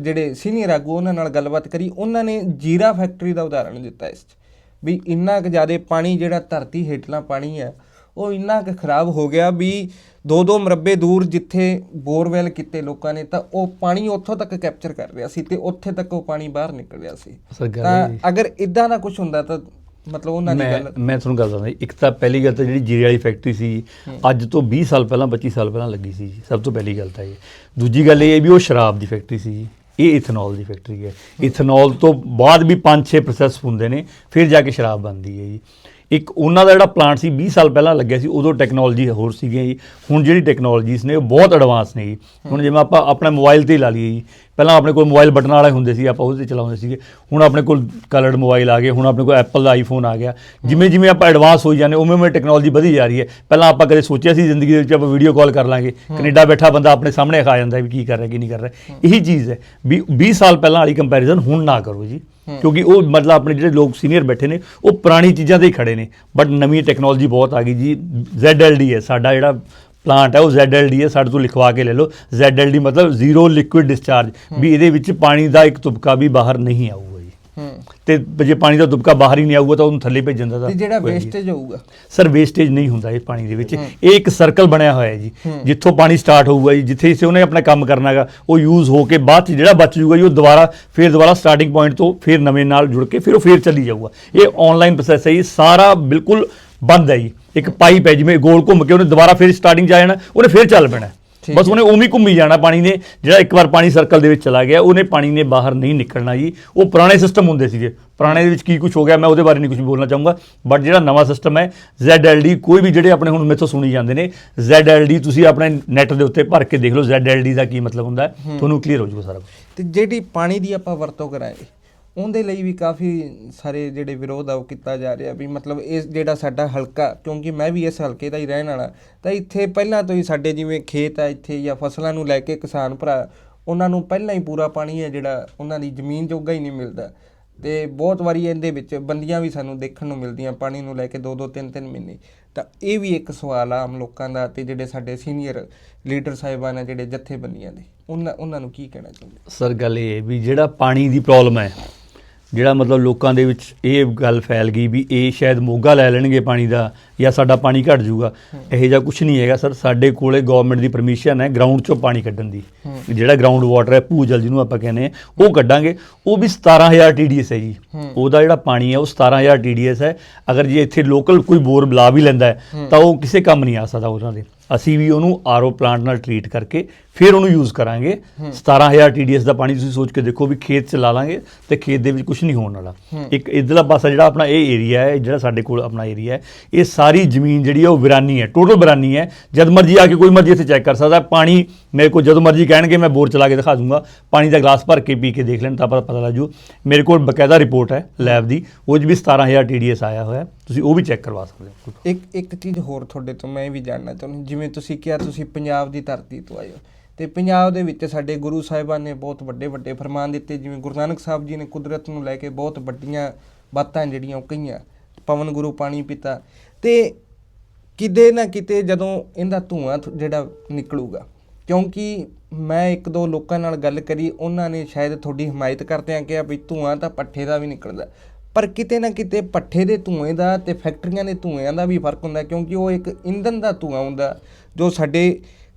ਜਿਹੜੇ ਸੀਨੀਅਰ ਆਗੂ ਉਹਨਾਂ ਨਾਲ ਗੱਲਬਾਤ ਕਰੀ। ਉਹਨਾਂ ਨੇ ਜੀਰਾ ਫੈਕਟਰੀ ਦਾ ਉਦਾਹਰਣ ਦਿੱਤਾ ਇਸ 'ਚ। ਵੀ ਇੰਨਾ ਕੁ ਜ਼ਿਆਦਾ ਪਾਣੀ ਜਿਹੜਾ ਧਰਤੀ ਹੇਠਲਾ ਪਾਣੀ ਹੈ ਉਹ ਇੰਨਾ ਕੁ ਖਰਾਬ ਹੋ ਗਿਆ ਵੀ ਦੋ ਦੋ ਮਰਬੇ ਦੂਰ ਜਿੱਥੇ ਬੋਰਵੈਲ ਕੀਤੇ ਲੋਕਾਂ ਨੇ ਤਾਂ ਉਹ ਪਾਣੀ ਉੱਥੋਂ ਤੱਕ ਕੈਪਚਰ ਕਰ ਰਿਹਾ ਸੀ ਤੇ ਉੱਥੇ ਤੱਕ ਉਹ ਪਾਣੀ ਬਾਹਰ ਨਿਕਲ ਰਿਹਾ ਸੀ। ਤਾਂ ਅਗਰ ਇਦਾਂ ਦਾ ਕੁਝ ਹੁੰਦਾ ਤਾਂ ਮਤਲਬ ਉਹਨਾਂ ਦੀ ਗੱਲ ਮੈਂ ਤੁਹਾਨੂੰ ਗੱਲ ਦੱਸਦਾ ਇੱਕ ਤਾਂ ਪਹਿਲੀ ਗੱਲ ਤਾਂ ਜਿਹੜੀ ਜੀਰੇ ਵਾਲੀ ਫੈਕਟਰੀ ਸੀ ਅੱਜ ਤੋਂ 20 ਸਾਲ ਪਹਿਲਾਂ 25 ਸਾਲ ਪਹਿਲਾਂ ਲੱਗੀ ਸੀ ਜੀ ਸਭ ਤੋਂ ਪਹਿਲੀ ਗੱਲ ਤਾਂ ਇਹ। ਦੂਜੀ ਗੱਲ ਇਹ ਵੀ ਉਹ ਸ਼ਰਾਬ ਦੀ ਫੈਕਟਰੀ ਸੀ ਜੀ ਇਹ ਇਥਨੋਲ ਦੀ ਫੈਕਟਰੀ ਹੈ। ਇਥਨੋਲ ਤੋਂ ਬਾਅਦ ਵੀ 5-6 ਪ੍ਰੋਸੈਸ ਹੁੰਦੇ ਨੇ ਫਿਰ ਜਾ ਕੇ ਸ਼ਰਾਬ ਬਣਦੀ ਹੈ ਜੀ। ਇੱਕ ਉਹਨਾਂ ਦਾ ਜਿਹੜਾ ਪਲਾਂਟ ਸੀ 20 ਸਾਲ ਪਹਿਲਾਂ ਲੱਗਿਆ ਸੀ, ਉਦੋਂ ਟੈਕਨੋਲੋਜੀ ਹੋਰ ਸੀਗੀ ਜੀ। ਹੁਣ ਜਿਹੜੀ ਟੈਕਨੋਲੋਜੀਜ਼ ਨੇ, ਉਹ ਬਹੁਤ ਐਡਵਾਂਸ ਨੇ ਜੀ। ਹੁਣ ਜਿਵੇਂ ਆਪਾਂ ਆਪਣੇ ਮੋਬਾਈਲ ਤੇ ਹੀ ਲਾ ਲਈਏ ਜੀ। ਪਹਿਲਾਂ ਆਪਣੇ ਕੋਲ ਮੋਬਾਈਲ ਬਟਨ ਵਾਲੇ ਹੁੰਦੇ ਸੀ ਆਪਾਂ ਉਹਦੇ ਚਲਾਉਂਦੇ ਸੀਗੇ। ਹੁਣ ਆਪਣੇ ਕੋਲ ਕਲਰਡ ਮੋਬਾਈਲ ਆ ਗਏ ਹੁਣ ਆਪਣੇ ਕੋਲ ਐਪਲ ਦਾ ਆਈਫੋਨ ਆ ਗਿਆ। ਜਿਵੇਂ ਜਿਵੇਂ ਆਪਾਂ ਐਡਵਾਂਸ ਹੋਈ ਜਾਂਦੇ ਉਵੇਂ ਉਵੇਂ ਟੈਕਨੋਲੋਜੀ ਵਧੀ ਜਾ ਰਹੀ ਹੈ। ਪਹਿਲਾਂ ਆਪਾਂ ਕਦੇ ਸੋਚਿਆ ਸੀ ਜ਼ਿੰਦਗੀ ਦੇ ਵਿੱਚ ਆਪਾਂ ਵੀਡੀਓ ਕਾਲ ਕਰ ਲਾਂਗੇ। ਕੈਨੇਡਾ ਬੈਠਾ ਬੰਦਾ ਆਪਣੇ ਸਾਹਮਣੇ ਖਾ ਜਾਂਦਾ ਵੀ ਕੀ ਕਰ ਰਿਹਾ ਕੀ ਨਹੀਂ ਕਰ ਰਿਹਾ। ਇਹੀ ਚੀਜ਼ ਹੈ। ਵੀ 20 ਸਾਲ ਪਹਿਲਾਂ ਵਾਲੀ ਕੰਪੈਰੀਜ਼ਨ ਹੁਣ ਨਾ ਕਰੋ ਜੀ। ਕਿਉਂਕਿ ਉਹ ਮਤਲਬ ਆਪਣੇ ਜਿਹੜੇ ਲੋਕ ਸੀਨੀਅਰ ਬੈਠੇ ਨੇ ਉਹ ਪੁਰਾਣੀ ਚੀਜ਼ਾਂ ਤੇ ਹੀ ਖੜੇ ਨੇ। ਬਟ ਨਵੀਂ ਟੈਕਨੋਲੋਜੀ ਬਹੁਤ ਆ ਗਈ ਜੀ। ZLD ਹੈ ਸਾਡਾ ਜਿਹੜਾ ਪਲਾਂਟ ਹੈ ਉਹ ZLD ਹੈ ਸਾਡੇ ਤੋਂ ਲਿਖਵਾ ਕੇ ਲੈ ਲਓ। ZLD ਮਤਲਬ ਜ਼ੀਰੋ ਲਿਕੁਇਡ ਡਿਸਚਾਰਜ ਵੀ ਇਹਦੇ ਵਿੱਚ ਪਾਣੀ ਦਾ ਇੱਕ ਤੁਪਕਾ ਵੀ ਬਾਹਰ ਨਹੀਂ ਆਊਗਾ ਜੀ। ਤੇ ਜੇ ਪਾਣੀ ਦਾ ਤੁਪਕਾ ਬਾਹਰ ਹੀ ਨਹੀਂ ਆਊਗਾ ਤਾਂ ਉਹਨੂੰ ਥੱਲੇ ਭੇਜਣ ਦਾ ਤਾਂ ਜਿਹੜਾ। ਵੇਸਟੇਜ ਹੋਊਗਾ? ਸਰ ਵੇਸਟੇਜ ਨਹੀਂ ਹੁੰਦਾ ਇਹ ਪਾਣੀ ਦੇ ਵਿੱਚ। ਇਹ ਇੱਕ ਸਰਕਲ ਬਣਿਆ ਹੋਇਆ ਹੈ। ਜੀ। ਜਿੱਥੋਂ ਪਾਣੀ ਸਟਾਰਟ ਹੋਊਗਾ ਜੀ ਜਿੱਥੇ ਇਸੇ ਉਹਨੇ ਆਪਣਾ ਕੰਮ ਕਰਨਾ ਹੈਗਾ ਉਹ ਯੂਜ਼ ਹੋ ਕੇ ਬਾਅਦ ਚ ਜਿਹੜਾ ਬਚ ਜੂਗਾ ਜੀ ਉਹ ਦੁਬਾਰਾ ਫਿਰ ਦੁਬਾਰਾ ਸਟਾਰਟਿੰਗ ਪੁਆਇੰਟ ਤੋਂ ਫਿਰ ਨਵੇਂ ਨਾਲ ਜੁੜ ਕੇ ਫਿਰ ਉਹ ਫਿਰ ਚੱਲੀ ਜਾਊਗਾ। ਇਹ ਆਨਲਾਈਨ ਪ੍ਰੋਸੈਸ ਹੈ ਜੀ ਸਾਰਾ ਬਿਲਕੁਲ ਬੰਦ ਹੈ ਜੀ। ਇੱਕ ਪਾਈਪ ਹੈ ਜਿਵੇਂ ਗੋਲ ਘੁੰਮ ਕੇ ਉਹਨੇ ਦੁਬਾਰਾ ਫਿਰ ਸਟਾਰਟਿੰਗ ਆ ਜਾਣਾ ਉਹਨੇ ਫਿਰ ਚੱਲ ਪੈਣਾ। ਬਸ। ਉਹਨੇ ਉਵੇਂ ਘੁੰਮੀ ਜਾਣਾ ਪਾਣੀ ਨੇ ਜਿਹੜਾ ਇੱਕ ਵਾਰ ਪਾਣੀ ਸਰਕਲ ਦੇ ਵਿੱਚ ਚਲਾ ਗਿਆ ਉਹਨੇ ਪਾਣੀ ਨੇ ਬਾਹਰ ਨਹੀਂ ਨਿਕਲਣਾ ਜੀ। ਉਹ ਪੁਰਾਣੇ ਸਿਸਟਮ ਹੁੰਦੇ ਸੀਗੇ। ਪੁਰਾਣੇ ਦੇ ਵਿੱਚ ਕੀ ਕੁਝ ਹੋ ਗਿਆ ਮੈਂ ਉਹਦੇ ਬਾਰੇ ਨਹੀਂ ਕੁਝ ਬੋਲਣਾ ਚਾਹੂੰਗਾ। ਬਟ ਜਿਹੜਾ ਨਵਾਂ ਸਿਸਟਮ ਹੈ ZLD ਕੋਈ ਵੀ ਜਿਹੜੇ ਆਪਣੇ ਹੁਣ ਮੇਥੋਂ ਸੁਣੀ ਜਾਂਦੇ ਨੇ ZLD ਤੁਸੀਂ ਆਪਣੇ ਨੈਟ ਦੇ ਉੱਤੇ ਭਰ ਕੇ ਦੇਖ ਲਓ ZLD ਦਾ ਕੀ ਮਤਲਬ ਹੁੰਦਾ ਹੈ। ਤੁਹਾਨੂੰ ਕਲੀਅਰ ਹੋ ਜਾਊਗਾ ਸਾਰਾ ਕੁਝ ਤੇ ਜਿਹੜੀ ਪਾਣੀ ਦੀ ਆਪਾਂ ਵਰਤੋਂ ਕਰਾਂਗੇ ਉਹਦੇ ਲਈ ਵੀ ਕਾਫੀ ਸਾਰੇ ਜਿਹੜੇ ਵਿਰੋਧ ਆ ਉਹ ਕੀਤਾ ਜਾ ਰਿਹਾ ਵੀ ਮਤਲਬ ਇਹ ਜਿਹੜਾ ਸਾਡਾ ਹਲਕਾ, ਕਿਉਂਕਿ ਮੈਂ ਵੀ ਇਸ ਹਲਕੇ ਦਾ ਹੀ ਰਹਿਣ ਵਾਲਾ, ਤਾਂ ਇੱਥੇ ਪਹਿਲਾਂ ਤੋਂ ਹੀ ਸਾਡੇ ਜਿਵੇਂ ਖੇਤ ਆ ਇੱਥੇ ਜਾਂ ਫਸਲਾਂ ਨੂੰ ਲੈ ਕੇ ਕਿਸਾਨ ਭਰਾ, ਉਹਨਾਂ ਨੂੰ ਪਹਿਲਾਂ ਹੀ ਪੂਰਾ ਪਾਣੀ ਹੈ ਜਿਹੜਾ ਉਹਨਾਂ ਦੀ ਜ਼ਮੀਨ ਜੋਗਾ ਹੀ ਨਹੀਂ ਮਿਲਦਾ। ਤੇ ਬਹੁਤ ਵਾਰੀ ਇਹਦੇ ਵਿੱਚ ਬੰਦੀਆਂ ਵੀ ਸਾਨੂੰ ਦੇਖਣ ਨੂੰ ਮਿਲਦੀਆਂ ਪਾਣੀ ਨੂੰ ਲੈ ਕੇ 2-2 3-3 ਮਹੀਨੇ। ਤਾਂ ਇਹ ਵੀ ਇੱਕ ਸਵਾਲ ਆ ਆਮ ਲੋਕਾਂ ਦਾ ਤੇ ਜਿਹੜੇ ਸਾਡੇ ਸੀਨੀਅਰ ਲੀਡਰ ਸਾਹਿਬਾਨ ਆ ਜਿਹੜੇ ਜਥੇਬੰਦੀਆਂ ਦੇ, ਉਹਨਾਂ ਉਹਨਾਂ ਨੂੰ ਕੀ ਕਹਿਣਾ ਚਾਹੁੰਦੇ? ਸਰ, ਗੱਲ ਇਹ ਹੈ ਵੀ ਜਿਹੜਾ ਪਾਣੀ ਦੀ ਪ੍ਰੋਬਲਮ ਹੈ ਜਿਹੜਾ ਮਤਲਬ ਲੋਕਾਂ ਦੇ ਵਿੱਚ ਇਹ ਗੱਲ ਫੈਲ ਗਈ ਵੀ ਇਹ ਸ਼ਾਇਦ ਮੋਗਾ ਲੈ ਲੈਣਗੇ ਪਾਣੀ ਦਾ ਜਾਂ ਸਾਡਾ ਪਾਣੀ ਘਟ ਜਾਊਗਾ। ਇਹੋ ਜਿਹਾ ਕੁਝ ਨਹੀਂ ਹੈਗਾ ਸਰ। ਸਾਡੇ ਕੋਲੇ ਗਵਰਨਮੈਂਟ ਦੀ ਪਰਮਿਸ਼ਨ ਹੈ ਗਰਾਊਂਡ 'ਚੋਂ ਪਾਣੀ ਕੱਢਣ ਦੀ। ਜਿਹੜਾ ਗਰਾਊਂਡ ਵਾਟਰ ਹੈ ਭੂਜਲ ਜਿਹਨੂੰ ਆਪਾਂ ਕਹਿੰਦੇ ਆ ਉਹ ਕੱਢਾਂਗੇ। ਉਹ ਵੀ 17000 ਟੀਡੀਐਸ ਹੈ ਜੀ। ਉਹਦਾ ਜਿਹੜਾ ਪਾਣੀ ਹੈ ਉਹ 17000 ਟੀਡੀਐਸ ਹੈ। ਅਗਰ ਜੇ ਇੱਥੇ ਲੋਕਲ ਕੋਈ ਬੋਰ ਬੁਲਾ ਵੀ ਲੈਂਦਾ ਤਾਂ ਉਹ ਕਿਸੇ ਕੰਮ ਨਹੀਂ ਆ ਸਕਦਾ ਉਹਨਾਂ ਦੇ ਅਸੀਂ ਵੀ ਉਹਨੂੰ ਆਰਓ ਪਲਾਂਟ ਨਾਲ ਟਰੀਟ ਕਰਕੇ ਫਿਰ ਉਹਨੂੰ ਯੂਜ਼ ਕਰਾਂਗੇ। 17000 ਟੀਡੀਐਸ ਦਾ ਪਾਣੀ ਤੁਸੀਂ ਸੋਚ ਕੇ ਦੇਖੋ ਵੀ ਖੇਤ ਚ ਲਾ ਲਾਂਗੇ ਤੇ ਖੇਤ ਦੇ ਵਿੱਚ ਕੁਝ ਨਹੀਂ ਹੋਣ ਵਾਲਾ। ਇੱਕ ਇਧਰਲਾ ਪਾਸਾ ਜਿਹੜਾ ਆਪਣਾ ਇਹ ਏਰੀਆ ਹੈ ਜਿਹੜਾ ਸਾਡੇ ਕੋਲ ਆਪਣਾ ਏਰੀਆ ਹੈ ਇਹ ਸਾਰੀ ਜ਼ਮੀਨ ਜਿਹੜੀ ਹੈ ਉਹ ਵਿਰਾਨੀ ਹੈ ਟੋਟਲ ਵਿਰਾਨੀ ਹੈ। ਜਦ ਮਰਜ਼ੀ ਆ ਕੇ ਕੋਈ ਮਰਜ਼ੀ ਇੱਥੇ ਚੈੱਕ ਕਰ ਸਕਦਾ। ਪਾਣੀ ਮੇਰੇ ਕੋਲ ਜਦੋਂ ਮਰਜ਼ੀ ਕਹਿਣਗੇ, ਮੈਂ ਬੋਰ ਚਲਾ ਕੇ ਦਿਖਾ ਦੂੰਗਾ। ਪਾਣੀ ਦਾ ਗਲਾਸ ਭਰ ਕੇ ਪੀ ਕੇ ਦੇਖ ਲੈਣ ਤਾਂ ਪਤਾ ਪਤਾ ਲੱਗ ਜੂ। ਮੇਰੇ ਕੋਲ ਬਕਾਇਦਾ ਰਿਪੋਰਟ ਹੈ, ਲੈਬ ਦੀ। ਉਹ 'ਚ ਵੀ 17000 ਟੀਡੀਐਸ ਆਇਆ ਹੋਇਆ ਤੁਸੀਂ ਉਹ ਵੀ ਚੈੱਕ ਕਰਵਾ ਸਕਦੇ ਹੋ। ਇੱਕ ਇੱਕ ਚੀਜ਼ ਹੋਰ ਤੁਹਾਡੇ ਤੋਂ ਮੈਂ ਇਹ ਵੀ ਜਾਣਨਾ ਚਾਹੁੰਦਾ। ਜਿਵੇਂ ਤੁਸੀਂ ਕਿਹਾ, ਤੁਸੀਂ ਪੰਜਾਬ ਦੀ ਧਰਤੀ ਤੋਂ ਆਏ ਹੋ। ਤੇ ਪੰਜਾਬ ਦੇ ਵਿੱਚ ਸਾਡੇ ਗੁਰੂ ਸਾਹਿਬਾਨ ਨੇ ਬਹੁਤ ਵੱਡੇ ਵੱਡੇ ਫਰਮਾਨ ਦਿੱਤੇ। ਜਿਵੇਂ ਗੁਰੂ ਨਾਨਕ ਸਾਹਿਬ ਜੀ ਨੇ ਕੁਦਰਤ ਨੂੰ ਲੈ ਕੇ ਬਹੁਤ ਵੱਡੀਆਂ ਬਾਤਾਂ ਜਿਹੜੀਆਂ ਉਹ ਕਹੀਆਂ। ਪਵਨ ਗੁਰੂ ਪਾਣੀ ਪਿਤਾ। ਤੇ ਕਿਤੇ ਨਾ ਕਿਤੇ ਜਦੋਂ ਇਹਦਾ ਧੂਆਂ ਜਿਹੜਾ ਨਿਕਲੂਗਾ ਕਿਉਂਕਿ ਮੈਂ ਇੱਕ ਦੋ ਲੋਕਾਂ ਨਾਲ ਗੱਲ ਕਰੀ, ਉਹਨਾਂ ਨੇ ਸ਼ਾਇਦ ਤੁਹਾਡੀ ਹਮਾਇਤ ਕਰਦਿਆਂ ਕਿਹਾ ਵੀ ਧੂਆਂ ਤਾਂ ਪੱਠੇ ਦਾ ਵੀ ਨਿਕਲਦਾ। ਪਰ ਕਿਤੇ ਨਾ ਕਿਤੇ ਪੱਠੇ ਦੇ ਧੂਏ ਦਾ ਤੇ ਫੈਕਟਰੀਆਂ ਦੇ ਧੂਆਂ ਦਾ ਵੀ ਫ਼ਰਕ ਹੁੰਦਾ, ਕਿਉਂਕਿ ਉਹ ਇੱਕ ਇੰਧਨ ਦਾ ਧੂਆਂ ਹੁੰਦਾ, ਜੋ ਸਾਡੇ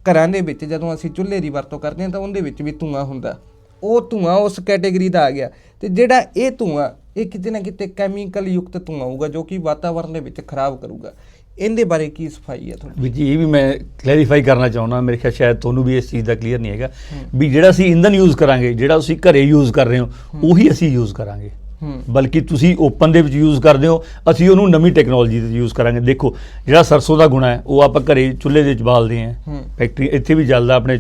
ਘਰਾਂ ਦੇ ਵਿੱਚ ਜਦੋਂ ਅਸੀਂ ਚੁੱਲ੍ਹੇ ਦੀ ਵਰਤੋਂ ਕਰਦੇ ਹਾਂ ਤਾਂ ਉਹਦੇ ਵਿੱਚ ਵੀ ਧੂਆਂ ਹੁੰਦਾ। ਉਹ ਧੂਆਂ ਉਸ ਕੈਟਾਗਰੀ ਦਾ ਆ ਗਿਆ। ਤੇ ਜਿਹੜਾ ਇਹ ਧੂਆਂ ਇਹ ਕਿਤੇ ਨਾ ਕਿਤੇ ਕੈਮੀਕਲ ਯੁਕਤ ਧੂਆਂ ਹੋਊਗਾ ਜੋ ਕਿ ਵਾਤਾਵਰਣ ਦੇ ਵਿੱਚ ਖਰਾਬ ਕਰੂਗਾ। ਇਹਦੇ ਬਾਰੇ ਕੀ ਸਫ਼ਾਈ ਹੈ ਤੁਹਾਡੀ? ਵੀ ਜੀ ਇਹ ਵੀ ਮੈਂ ਕਲੈਰੀਫਾਈ ਕਰਨਾ ਚਾਹੁੰਦਾ। ਮੇਰੇ ਖਿਆਲ ਸ਼ਾਇਦ ਤੁਹਾਨੂੰ ਵੀ ਇਸ ਚੀਜ਼ ਦਾ ਕਲੀਅਰ ਨਹੀਂ ਹੈਗਾ। ਵੀ ਜਿਹੜਾ ਅਸੀਂ ਇੰਧਨ ਯੂਜ਼ ਕਰਾਂਗੇ ਜਿਹੜਾ ਤੁਸੀਂ ਘਰੇ ਯੂਜ਼ ਕਰ ਰਹੇ ਹੋ ਉਹੀ ਅਸੀਂ ਯੂਜ਼ ਕਰਾਂਗੇ। ਬਲਕਿ ਤੁਸੀਂ ਓਪਨ ਦੇ ਵਿੱਚ ਯੂਜ਼ ਕਰਦੇ ਹੋ ਅਸੀਂ ਉਹਨੂੰ ਨਵੀਂ ਟੈਕਨੋਲੋਜੀ ਤੇ ਯੂਜ਼ ਕਰਾਂਗੇ। ਦੇਖੋ ਜਿਹੜਾ ਸਰਸੋਂ ਦਾ ਗੁਣਾ ਹੈ ਉਹ ਆਪਾਂ ਘਰੇ ਚੁੱਲ੍ਹੇ ਦੇ ਵਿੱਚ ਬਾਲਦੇ ਹਾਂ। ਹੂੰ। ਫੈਕਟਰੀ ਇੱਥੇ ਵੀ ਚੱਲਦਾ ਆਪਣੇ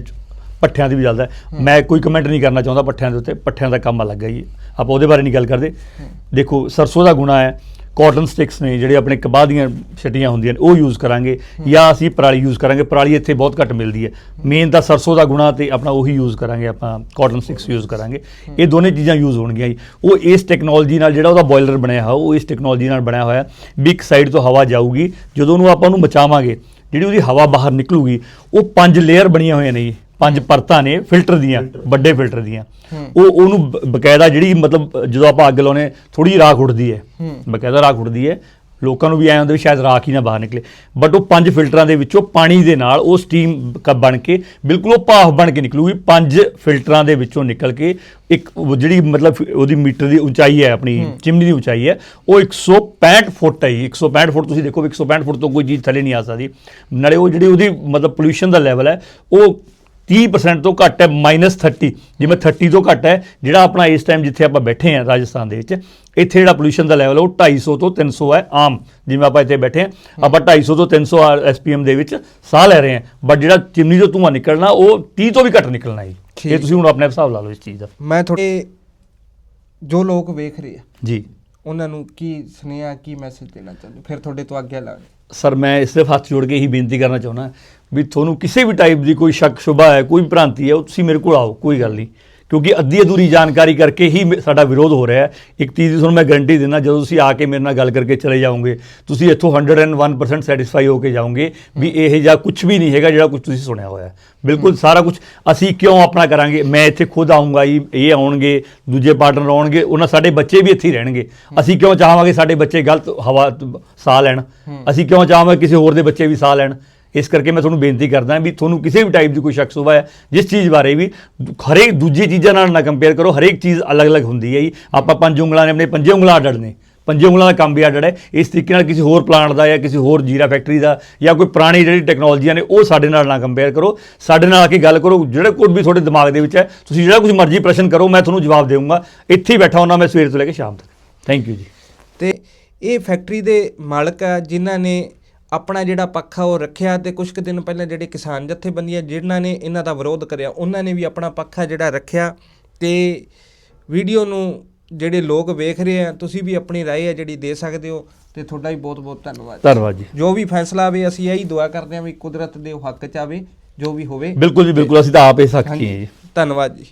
ਪੱਠਿਆਂ ਦੀ ਵੀ ਚੱਲਦਾ ਮੈਂ ਕੋਈ ਕਮੈਂਟ ਨਹੀਂ ਕਰਨਾ ਚਾਹੁੰਦਾ ਪੱਠਿਆਂ ਦੇ ਉੱਤੇ। ਪੱਠਿਆਂ ਦਾ ਕੰਮ ਅਲੱਗ ਹੈ ਜੀ। ਆਪਾਂ ਉਹਦੇ ਬਾਰੇ ਨਹੀਂ ਗੱਲ ਕਰਦੇ। ਦੇਖੋ, ਸਰਸੋਂ ਦਾ ਗੁਣਾ ਹੈ। ਕਾਟਨ ਸਟਿਕਸ ਨੇ ਜਿਹੜੇ ਆਪਣੇ ਕਬਾਹ ਦੀਆਂ ਛਟੀਆਂ ਹੁੰਦੀਆਂ ਨੇ, ਉਹ ਯੂਜ਼ ਕਰਾਂਗੇ। ਜਾਂ ਅਸੀਂ ਪਰਾਲੀ ਯੂਜ਼ ਕਰਾਂਗੇ। ਪਰਾਲੀ ਇੱਥੇ ਬਹੁਤ ਘੱਟ ਮਿਲਦੀ ਹੈ। ਮੇਨ ਤਾਂ ਸਰਸੋਂ ਦਾ ਗੁਣਾ ਤੇ ਆਪਣਾ ਉਹੀ ਯੂਜ਼ ਕਰਾਂਗੇ ਆਪਾਂ। ਕਾਟਨ ਸਟਿਕਸ ਯੂਜ਼ ਕਰਾਂਗੇ। ਇਹ ਦੋਨੇ ਚੀਜ਼ਾਂ ਯੂਜ਼ ਹੋਣਗੀਆਂ ਜੀ। ਉਹ ਇਸ ਟੈਕਨੋਲੋਜੀ ਨਾਲ ਜਿਹੜਾ ਉਹਦਾ ਬੋਇਲਰ ਬਣਿਆ ਹੋਇਆ, ਉਹ ਇਸ ਟੈਕਨੋਲੋਜੀ ਨਾਲ ਬਣਿਆ ਹੋਇਆ। ਵੀ ਇੱਕ ਸਾਈਡ ਤੋਂ ਹਵਾ ਜਾਊਗੀ। ਜਦੋਂ ਉਹਨੂੰ ਆਪਾਂ ਉਹਨੂੰ ਬਚਾਵਾਂਗੇ, ਜਿਹੜੀ ਉਹਦੀ ਹਵਾ ਬਾਹਰ ਨਿਕਲੂਗੀ, ਉਹ ਪੰਜ ਲੇਅਰ ਬਣੀਆਂ ਹੋਈਆਂ ਨੇ ਜੀ। ਪੰਜ ਪਰਤਾਂ ਨੇ ਫਿਲਟਰ ਦੀਆਂ ਵੱਡੇ ਫਿਲਟਰ ਦੀਆਂ। ਉਹ ਉਹਨੂੰ ਬਕਾਇਦਾ ਜਿਹੜੀ ਮਤਲਬ ਜਦੋਂ ਆਪਾਂ ਅੱਗ ਲਾਉਨੇ ਥੋੜੀ ਰਾਖ ਉੱਠਦੀ ਹੈ। ਬਕਾਇਦਾ ਰਾਖ ਉੱਠਦੀ ਹੈ। ਲੋਕਾਂ ਨੂੰ ਵੀ ਐਂ ਹੁੰਦਾ ਵੀ ਸ਼ਾਇਦ ਰਾਖ ਹੀ ਨਾ ਬਾਹਰ ਨਿਕਲੇ। ਬਟ ਉਹ ਪੰਜ ਫਿਲਟਰਾਂ ਦੇ ਵਿੱਚੋਂ ਪਾਣੀ ਦੇ ਨਾਲ ਉਹ ਸਟੀਮ ਬਣ ਕੇ ਬਿਲਕੁਲ ਉਹ ਭਾਫ ਬਣ ਕੇ ਨਿਕਲੂਗੀ। ਪੰਜ ਫਿਲਟਰਾਂ ਦੇ ਵਿੱਚੋਂ ਨਿਕਲ ਕੇ ਇੱਕ ਜਿਹੜੀ ਮਤਲਬ ਉਹਦੀ ਮੀਟਰ ਦੀ ਉਚਾਈ ਹੈ ਆਪਣੀ ਚਿਮਨੀ ਦੀ ਉਚਾਈ ਹੈ ਉਹ 165 ਫੁੱਟ ਹੈ ਜੀ। 165 ਫੁੱਟ ਤੁਸੀਂ ਦੇਖੋ ਵੀ 165 ਫੁੱਟ ਤੋਂ ਕੋਈ ਚੀਜ਼ ਥੱਲੇ ਨਹੀਂ ਆ ਸਕਦੀ। ਨਾਲੇ ਉਹ ਜਿਹੜੀ ਉਹਦੀ ਮਤਲਬ ਪੋਲੂਸ਼ਨ ਦਾ ਲੈਵਲ ਹੈ ਉਹ 30% ਤੋਂ ਘੱਟ ਹੈ -30 ਜਿਵੇਂ 30 ਤੋਂ ਘੱਟ ਹੈ ਜਿਹੜਾ ਆਪਣਾ ਇਸ ਟਾਈਮ ਜਿੱਥੇ ਆਪਾਂ ਬੈਠੇ ਹਾਂ ਰਾਜਸਥਾਨ ਦੇ ਵਿੱਚ ਇੱਥੇ ਜਿਹੜਾ ਪੋਲੂਸ਼ਨ ਦਾ ਲੈਵਲ ਉਹ 250 ਤੋਂ 300 ਹੈ ਆਮ। ਜਿਵੇਂ ਆਪਾਂ ਇੱਥੇ ਬੈਠੇ ਹਾਂ ਆਪਾਂ 250 ਤੋਂ 300 ਐਸਪੀਐਮ ਦੇ ਵਿੱਚ ਸਾਹ ਲੈ ਰਹੇ ਹਾਂ ਬਟ ਜਿਹੜਾ ਚਿਮਨੀ ਤੋਂ ਧੂੰਆਂ ਨਿਕਲਣਾ ਉਹ 30 ਤੋਂ ਵੀ ਘੱਟ ਨਿਕਲਣਾ ਠੀਕ। ਇਹ ਤੁਸੀਂ ਹੁਣ ਆਪਣੇ ਹਿਸਾਬ ਲਾ ਲਓ ਇਸ ਚੀਜ਼ ਦਾ। ਮੈਂ ਤੁਹਾਡੇ ਜੋ ਲੋਕ ਵੇਖ ਰਹੇ ਆ ਜੀ। ਉਹਨਾਂ ਨੂੰ ਕੀ ਸੁਨੇਹਾ ਕੀ ਮੈਸੇਜ ਦੇਣਾ ਚਾਹੁੰਦੇ ਫਿਰ ਤੁਹਾਡੇ ਤੋਂ ਆਗਿਆ ਲਾਂਗੇ। ਸਰ ਮੈਂ ਸਿਰਫ ਹੱਥ ਜੋੜ ਕੇ ਹੀ ਬੇਨਤੀ ਕਰਨਾ ਚਾਹੁੰਦਾ ਵੀ ਤੁਹਾਨੂੰ ਕਿਸੇ ਵੀ ਟਾਈਪ ਦੀ ਕੋਈ ਸ਼ੱਕ ਸ਼ੁਬਾ ਹੈ ਕੋਈ ਭ੍ਰਾਂਤੀ ਹੈ ਉਹ ਤੁਸੀਂ ਮੇਰੇ ਕੋਲ ਆਓ ਕੋਈ ਗੱਲ ਨਹੀਂ। ਕਿਉਂਕਿ ਅੱਧੀ ਅਧੂਰੀ ਜਾਣਕਾਰੀ ਕਰਕੇ ਹੀ ਸਾਡਾ ਵਿਰੋਧ ਹੋ ਰਿਹਾ ਹੈ। ਇੱਕ ਚੀਜ਼ ਦੀ ਤੁਹਾਨੂੰ ਮੈਂ ਗਾਰੰਟੀ ਦਿੰਦਾ ਜਦੋਂ ਤੁਸੀਂ ਆ ਕੇ ਮੇਰੇ ਨਾਲ ਗੱਲ ਕਰਕੇ ਚਲੇ ਜਾਓਗੇ ਤੁਸੀਂ ਇੱਥੋਂ 101% ਸੈਟੀਸਫਾਈ ਹੋ ਕੇ ਜਾਓਗੇ ਵੀ ਇਹ ਜਾਂ ਕੁਝ ਵੀ ਨਹੀਂ ਹੈਗਾ ਜਿਹੜਾ ਕੁਝ ਤੁਸੀਂ ਸੁਣਿਆ ਹੋਇਆ ਹੈ। ਬਿਲਕੁਲ ਸਾਰਾ ਕੁਝ ਅਸੀਂ ਕਿਉਂ ਆਪਣਾ ਕਰਾਂਗੇ? ਮੈਂ ਇੱਥੇ ਖੁਦ ਆਉਂਗਾ ਜੀ ਇਹ ਆਉਣਗੇ ਦੂਜੇ ਪਾਰਟਨਰ ਆਉਣਗੇ ਉਹਨਾਂ ਸਾਡੇ ਬੱਚੇ ਵੀ ਇੱਥੇ ਹੀ ਰਹਿਣਗੇ। ਅਸੀਂ ਕਿਉਂ ਚਾਹਾਂਗੇ ਸਾਡੇ ਬੱਚੇ ਗਲਤ ਹਵਾ ਸਾਹ ਲੈਣ? ਅਸੀਂ ਕਿਉਂ ਚਾਹਾਂਗੇ ਕਿਸੇ ਹੋਰ ਦੇ ਬੱਚੇ ਵੀ ਸਾਹ ਲੈਣ? ਇਸ ਕਰਕੇ ਮੈਂ ਤੁਹਾਨੂੰ ਬੇਨਤੀ ਕਰਦਾ ਵੀ ਤੁਹਾਨੂੰ ਕਿਸੇ ਵੀ ਟਾਈਪ ਦੀ ਕੋਈ ਸ਼ੱਕ ਸੁਭਾ ਹੈ, ਜਿਸ ਚੀਜ਼ ਬਾਰੇ ਵੀ ਹਰੇਕ ਦੂਜੀ ਚੀਜ਼ਾਂ ਨਾਲ ਨਾ ਕੰਪੇਅਰ ਕਰੋ, ਹਰੇਕ ਚੀਜ਼ ਅਲੱਗ-ਅਲੱਗ ਹੁੰਦੀ ਹੈ ਜੀ। ਆਪਾਂ ਪੰਜ ਉਂਗਲਾਂ ਨੇ ਆਪਣੇ ਪੰਜੇ ਉਂਗਲਾਂ ਅੱਡ ਨੇ ਪੰਜੇ ਉਂਗਲਾਂ ਦਾ ਕੰਮ ਵੀ ਅੱਡ ਹੈ। ਇਸ ਤਰੀਕੇ ਨਾਲ ਕਿਸੇ ਹੋਰ ਪਲਾਂਟ ਦਾ ਜਾਂ ਕਿਸੇ ਹੋਰ ਜੀਰਾ ਫੈਕਟਰੀ ਦਾ ਜਾਂ ਕੋਈ ਪੁਰਾਣੀ ਜਿਹੜੀ ਟੈਕਨੋਲੋਜੀਆਂ ਨੇ, ਉਹ ਸਾਡੇ ਨਾਲ ਨਾ ਕੰਪੇਅਰ ਕਰੋ। ਸਾਡੇ ਨਾਲ ਆ ਕੇ ਗੱਲ ਕਰੋ, ਜਿਹੜੇ ਕੁਝ ਵੀ ਤੁਹਾਡੇ ਦਿਮਾਗ ਦੇ ਵਿੱਚ ਹੈ, ਤੁਸੀਂ ਜਿਹੜਾ ਕੁਝ ਮਰਜ਼ੀ ਪ੍ਰਸ਼ਨ ਕਰੋ, ਮੈਂ ਤੁਹਾਨੂੰ ਜਵਾਬ ਦੇਵਾਂਗਾ ਇੱਥੇ ਹੀ ਬੈਠਾ ਹੁੰਦਾ ਮੈਂ ਸਵੇਰ ਤੋਂ ਲੈ ਕੇ ਸ਼ਾਮ ਤੱਕ। ਥੈਂਕ ਯੂ ਜੀ। ਤੇ ਇਹ ਫੈਕਟਰੀ ਦੇ ਮਾਲਕ ਆ, ਜਿਨ੍ਹਾਂ ਨੇ ਆਪਣਾ ਜਿਹੜਾ ਪੱਖ ਆ ਉਹ ਰੱਖਿਆ ਤੇ ਕੁਝ ਕੁ ਦਿਨ ਪਹਿਲਾਂ ਜਿਹੜੇ ਕਿਸਾਨ ਜਥੇਬੰਦੀਆਂ ਜਿਨ੍ਹਾਂ ਨੇ ਇਹਨਾਂ ਦਾ ਵਿਰੋਧ ਕਰਿਆ ਉਹਨਾਂ ਨੇ ਵੀ ਆਪਣਾ ਪੱਖ ਆ ਜਿਹੜਾ ਰੱਖਿਆ ਤੇ ਵੀਡੀਓ ਨੂੰ ਜਿਹੜੇ ਲੋਕ ਵੇਖ ਰਹੇ ਆ ਤੁਸੀਂ ਵੀ ਆਪਣੀ رائے ਆ ਜਿਹੜੀ ਦੇ ਸਕਦੇ ਹੋ ਤੇ ਤੁਹਾਡਾ ਵੀ ਬਹੁਤ ਬਹੁਤ ਧੰਨਵਾਦ ਧੰਨਵਾਦ ਜੀ ਜੋ ਵੀ ਫੈਸਲਾ ਆਵੇ ਅਸੀਂ ਇਹੀ ਦੁਆ ਕਰਦੇ ਹਾਂ ਵੀ ਕੁਦਰਤ ਦੇ ਹੱਕ ਚ ਆਵੇ ਜੋ ਵੀ ਹੋਵੇ ਬਿਲਕੁਲ ਜੀ ਬਿਲਕੁਲ ਅਸੀਂ ਤਾਂ ਆਪ ਇਸ ਹੱਕ 'ਚ ਹੀ ਹਾਂ ਜੀ ਧੰਨਵਾਦ ਜੀ